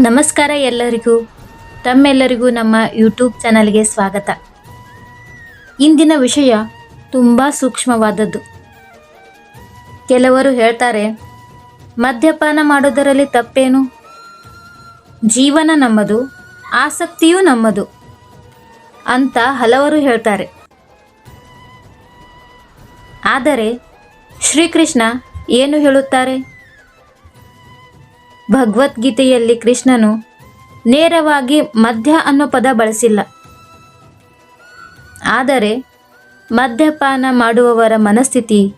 ನಮಸ್ಕಾರ ಎಲ್ಲರಿಗೂ. ತಮ್ಮೆಲ್ಲರಿಗೂ ನಮ್ಮ ಯೂಟ್ಯೂಬ್ ಚಾನಲ್ಗೆ ಸ್ವಾಗತ. ಇಂದಿನ ವಿಷಯ ತುಂಬ ಸೂಕ್ಷ್ಮವಾದದ್ದು. ಕೆಲವರು ಹೇಳ್ತಾರೆ, ಮದ್ಯಪಾನ ಮಾಡೋದರಲ್ಲಿ ತಪ್ಪೇನು? ಜೀವನ ನಮ್ಮದು, ಆಸಕ್ತಿಯೂ ನಮ್ಮದು ಅಂತ ಹಲವರು ಹೇಳ್ತಾರೆ. ಆದರೆ ಶ್ರೀಕೃಷ್ಣ ಏನು ಹೇಳುತ್ತಾರೆ? ಭಗವದ್ಗೀತೆಯಲ್ಲಿ ಕೃಷ್ಣನು ನೇರವಾಗಿ ಮದ್ಯ ಅನ್ನೋ ಪದ ಬಳಸಿಲ್ಲ. ಆದರೆ ಮದ್ಯಪಾನ ಮಾಡುವವರ ಮನಸ್ಥಿತಿ,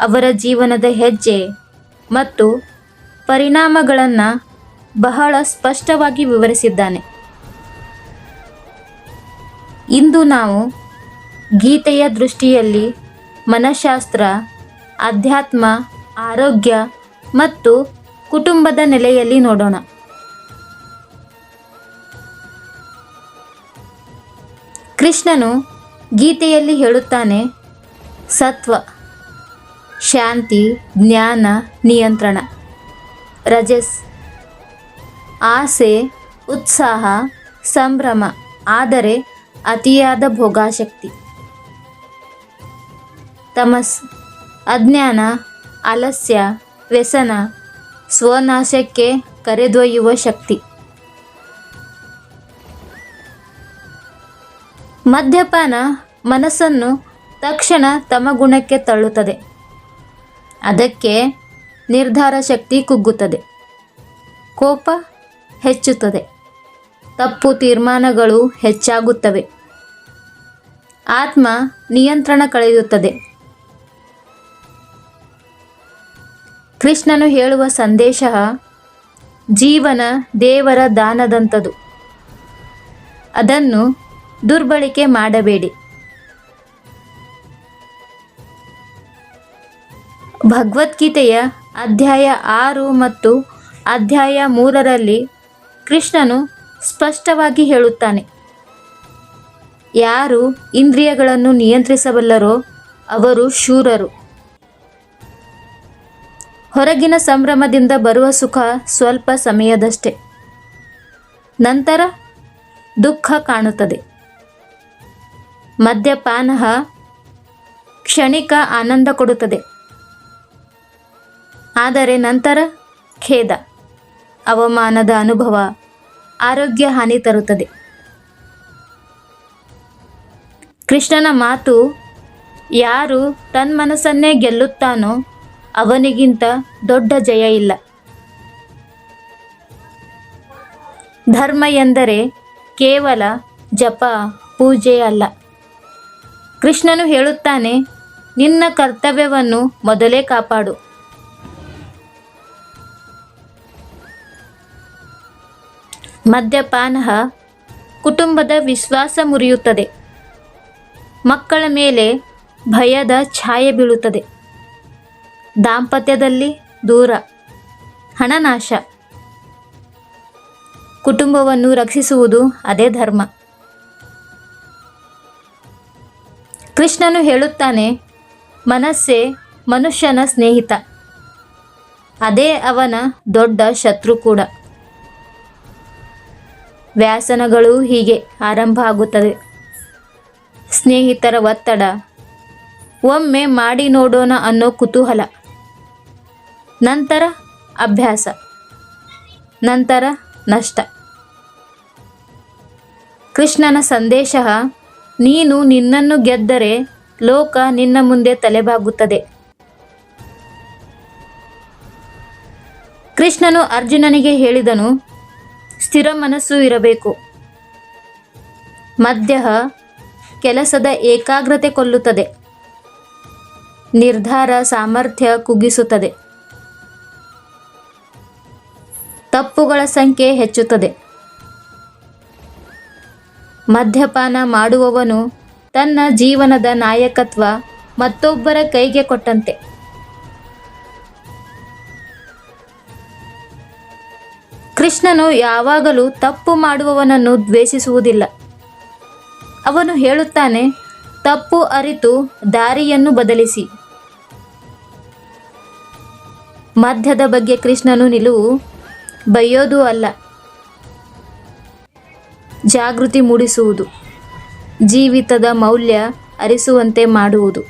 ಅವರ ಜೀವನದ ಹೆಜ್ಜೆ ಮತ್ತು ಪರಿಣಾಮಗಳನ್ನು ಬಹಳ ಸ್ಪಷ್ಟವಾಗಿ ವಿವರಿಸಿದ್ದಾನೆ. ಇಂದು ನಾವು ಗೀತೆಯ ದೃಷ್ಟಿಯಲ್ಲಿ ಮನಃಶಾಸ್ತ್ರ, ಅಧ್ಯಾತ್ಮ, ಆರೋಗ್ಯ ಮತ್ತು ಕುಟುಂಬದ ನೆಲೆಯಲ್ಲಿ ನೋಡೋಣ. ಕೃಷ್ಣನು ಗೀತೆಯಲ್ಲಿ ಹೇಳುತ್ತಾನೆ, ಸತ್ವ, ಶಾಂತಿ, ಜ್ಞಾನ, ನಿಯಂತ್ರಣ, ರಜಸ್, ಆಸೆ, ಉತ್ಸಾಹ, ಸಂಭ್ರಮ, ಆದರೆ ಅತಿಯಾದ ಭೋಗಾಶಕ್ತಿ. ತಮಸ್, ಅಜ್ಞಾನ, ಅಲಸ್ಯ, ವ್ಯಸನ ಸ್ವನಾಶಕ್ಕೆ ಕರೆದೊಯ್ಯುವ ಶಕ್ತಿ. ಮದ್ಯಪಾನ ಮನಸ್ಸನ್ನು ತಕ್ಷಣ ತಮ್ಮ ಗುಣಕ್ಕೆ ತಳ್ಳುತ್ತದೆ. ಅದಕ್ಕೆ ನಿರ್ಧಾರ ಶಕ್ತಿ ಕುಗ್ಗುತ್ತದೆ. ಕೋಪ ಹೆಚ್ಚುತ್ತದೆ. ತಪ್ಪು ತೀರ್ಮಾನಗಳು ಹೆಚ್ಚಾಗುತ್ತವೆ. ಆತ್ಮ ನಿಯಂತ್ರಣ ಕಳೆಯುತ್ತದೆ. ಕೃಷ್ಣನು ಹೇಳುವ ಸಂದೇಶ ಜೀವನ ದೇವರ ದಾನದಂಥದು ಅದನ್ನು ದುರ್ಬಳಕೆ ಮಾಡಬೇಡಿ. ಭಗವದ್ಗೀತೆಯ ಅಧ್ಯಾಯ ಆರು ಮತ್ತು ಅಧ್ಯಾಯ ಮೂರರಲ್ಲಿ ಕೃಷ್ಣನು ಸ್ಪಷ್ಟವಾಗಿ ಹೇಳುತ್ತಾನೆ. ಯಾರು ಇಂದ್ರಿಯಗಳನ್ನು ನಿಯಂತ್ರಿಸಬಲ್ಲರೋ ಅವರು ಶೂರರು. ಹೊರಗಿನ ಸಂಭ್ರಮದಿಂದ ಬರುವ ಸುಖ ಸ್ವಲ್ಪ ಸಮಯದಷ್ಟೇ. ನಂತರ ದುಃಖ ಕಾಣುತ್ತದೆ. ಮದ್ಯಪಾನ ಕ್ಷಣಿಕ ಆನಂದ ಕೊಡುತ್ತದೆ. ಆದರೆ ನಂತರ ಖೇದ, ಅವಮಾನದ ಅನುಭವ, ಆರೋಗ್ಯ ಹಾನಿ ತರುತ್ತದೆ. ಕೃಷ್ಣನ ಮಾತು ಯಾರು ತನ್ನ ಮನಸ್ಸನ್ನೇ ಗೆಲ್ಲುತ್ತಾನೋ ಅವನಿಗಿಂತ ದೊಡ್ಡ ಜಯ ಇಲ್ಲ. ಧರ್ಮ ಎಂದರೆ ಕೇವಲ ಜಪ, ಪೂಜೆ ಅಲ್ಲ. ಕೃಷ್ಣನು ಹೇಳುತ್ತಾನೆ, ನಿನ್ನ ಕರ್ತವ್ಯವನ್ನು ಮೊದಲೇ ಕಾಪಾಡು. ಮದ್ಯಪಾನ ಕುಟುಂಬದ ವಿಶ್ವಾಸ ಮುರಿಯುತ್ತದೆ. ಮಕ್ಕಳ ಮೇಲೆ ಭಯದ ಛಾಯೆ ಬೀಳುತ್ತದೆ. ದಾಂಪತ್ಯದಲ್ಲಿ ದೂರ, ಹಣನಾಶ. ಕುಟುಂಬವನ್ನು ರಕ್ಷಿಸುವುದು ಅದೇ ಧರ್ಮ. ಕೃಷ್ಣನು ಹೇಳುತ್ತಾನೆ, ಮನಸ್ಸೇ ಮನುಷ್ಯನ ಸ್ನೇಹಿತ. ಅದೇ ಅವನ ದೊಡ್ಡ ಶತ್ರು ಕೂಡ. ವ್ಯಾಸನಗಳು ಹೀಗೆ ಆರಂಭ ಆಗುತ್ತದೆ. ಸ್ನೇಹಿತರ ಒತ್ತಡ. ಒಮ್ಮೆ ಮಾಡಿ ನೋಡೋಣ ಅನ್ನೋ ಕುತೂಹಲ. ನಂತರ ಅಭ್ಯಾಸ, ನಂತರ ನಷ್ಟ. ಕೃಷ್ಣನ ಸಂದೇಶ, ನೀನು ನಿನ್ನನ್ನು ಗೆದ್ದರೆ ಲೋಕ ನಿನ್ನ ಮುಂದೆ ತಲೆಬಾಗುತ್ತದೆ. ಕೃಷ್ಣನು ಅರ್ಜುನನಿಗೆ ಹೇಳಿದನು, ಸ್ಥಿರ ಮನಸ್ಸು ಇರಬೇಕು. ಮಧ್ಯ ಕೆಲಸದ ಏಕಾಗ್ರತೆ ಕೊಲ್ಲುತ್ತದೆ. ನಿರ್ಧಾರ ಸಾಮರ್ಥ್ಯ ಕುಗ್ಗಿಸುತ್ತದೆ. ತಪ್ಪುಗಳ ಸಂಖ್ಯೆ ಹೆಚ್ಚುತ್ತದೆ. ಮದ್ಯಪಾನ ಮಾಡುವವನು ತನ್ನ ಜೀವನದ ನಾಯಕತ್ವ ಮತ್ತೊಬ್ಬರ ಕೈಗೆ ಕೊಟ್ಟಂತೆ. ಕೃಷ್ಣನು ಯಾವಾಗಲೂ ತಪ್ಪು ಮಾಡುವವನನ್ನು ದ್ವೇಷಿಸುವುದಿಲ್ಲ. ಅವನು ಹೇಳುತ್ತಾನೆ, ತಪ್ಪು ಅರಿತು ದಾರಿಯನ್ನು ಬದಲಿಸಿ. ಮಧ್ಯದ ಬಗ್ಗೆ ಕೃಷ್ಣನು ನಿಲುವು ಬೈಯೋದು ಅಲ್ಲ. ಜಾಗೃತಿ ಮೂಡಿಸುವುದು. ಜೀವಿತದ ಮೌಲ್ಯ ಅರಿಸುವಂತೆ ಮಾಡುವುದು.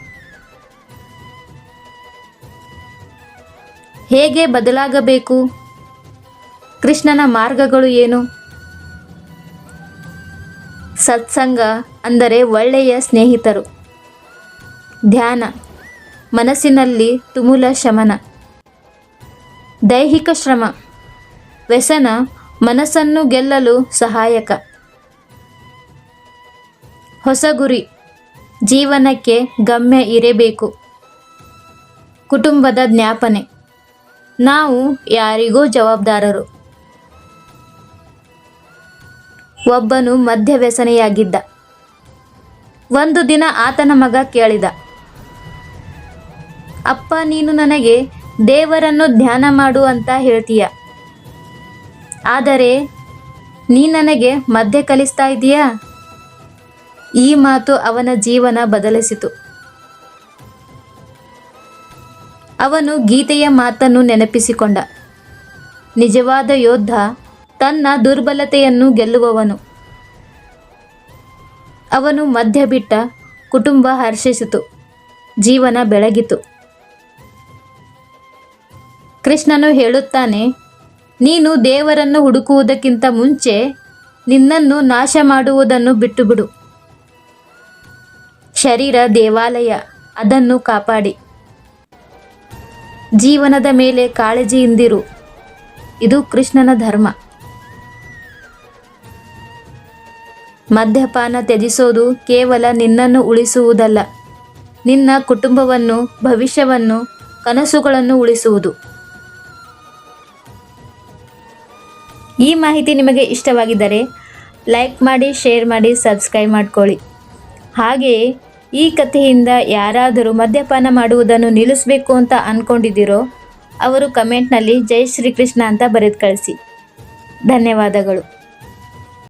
ಹೇಗೆ ಬದಲಾಗಬೇಕು? ಕೃಷ್ಣನ ಮಾರ್ಗಗಳು ಏನು? ಸತ್ಸಂಗ ಅಂದರೆ ಒಳ್ಳೆಯ ಸ್ನೇಹಿತರು. ಧ್ಯಾನ, ಮನಸ್ಸಿನಲ್ಲಿ ತುಮುಲ ಶಮನ. ದೈಹಿಕ ಶ್ರಮ ವ್ಯಸನ ಮನಸ್ಸನ್ನು ಗೆಲ್ಲಲು ಸಹಾಯಕ. ಹೊಸ ಗುರಿ. ಜೀವನಕ್ಕೆ ಗಮ್ಯ ಇರಬೇಕು. ಕುಟುಂಬದ ಜ್ಞಾಪನೆ. ನಾವು ಯಾರಿಗೂ ಜವಾಬ್ದಾರರು. ಒಬ್ಬನು ಮದ್ಯ ವ್ಯಸನೆಯಾಗಿದ್ದ. ಒಂದು ದಿನ ಆತನ ಮಗ ಕೇಳಿದ. ಅಪ್ಪ ನೀನು ನನಗೆ ದೇವರನ್ನು ಧ್ಯಾನ ಮಾಡು ಅಂತ ಹೇಳ್ತೀಯ. ಆದರೆ, ನೀ ನನಗೆ ಮದ್ಯ ಕಲಿಸ್ತಾ ಇದೀಯಾ? ಈ ಮಾತು ಅವನ ಜೀವನ ಬದಲಿಸಿತು. ಅವನು ಗೀತೆಯ ಮಾತನ್ನು ನೆನಪಿಸಿಕೊಂಡ. ನಿಜವಾದ ಯೋಧ ತನ್ನ ದುರ್ಬಲತೆಯನ್ನು ಗೆಲ್ಲುವವನು. ಅವನು ಮಧ್ಯ ಬಿಟ್ಟ ಕುಟುಂಬ ಹರ್ಷಿಸಿತು. ಜೀವನ ಬೆಳಗಿತು. ಕೃಷ್ಣನು ಹೇಳುತ್ತಾನೆ ನೀನು ದೇವರನ್ನು ಹುಡುಕುವುದಕ್ಕಿಂತ ಮುಂಚೆ ನಿನ್ನನ್ನು ನಾಶ ಮಾಡುವುದನ್ನು ಬಿಟ್ಟುಬಿಡು. ಶರೀರ, ದೇವಾಲಯ, ಅದನ್ನು ಕಾಪಾಡಿ. ಜೀವನದ ಮೇಲೆ ಕಾಳಜಿಯಿಂದಿರು ಇದು ಕೃಷ್ಣನ ಧರ್ಮ. ಮದ್ಯಪಾನ ತ್ಯಜಿಸೋದು ಕೇವಲ ನಿನ್ನನ್ನು ಉಳಿಸುವುದಲ್ಲ. ನಿನ್ನ ಕುಟುಂಬವನ್ನು, ಭವಿಷ್ಯವನ್ನು, ಕನಸುಗಳನ್ನು ಉಳಿಸುವುದು. ಈ ಮಾಹಿತಿ ನಿಮಗೆ ಇಷ್ಟವಾಗಿದ್ದರೆ ಲೈಕ್ ಮಾಡಿ, ಶೇರ್ ಮಾಡಿ, ಸಬ್ಸ್ಕ್ರೈಬ್ ಮಾಡ್ಕೊಳ್ಳಿ. ಹಾಗೆಯೇ ಈ ಕಥೆಯಿಂದ ಯಾರಾದರೂ ಮದ್ಯಪಾನ ಮಾಡುವುದನ್ನು ನಿಲ್ಲಿಸಬೇಕು ಅಂತ ಅಂದ್ಕೊಂಡಿದ್ದೀರೋ ಅವರು ಕಮೆಂಟ್ನಲ್ಲಿ ಜೈ ಶ್ರೀಕೃಷ್ಣ ಅಂತ ಬರೆದು ಕಳಿಸಿ. ಧನ್ಯವಾದಗಳು.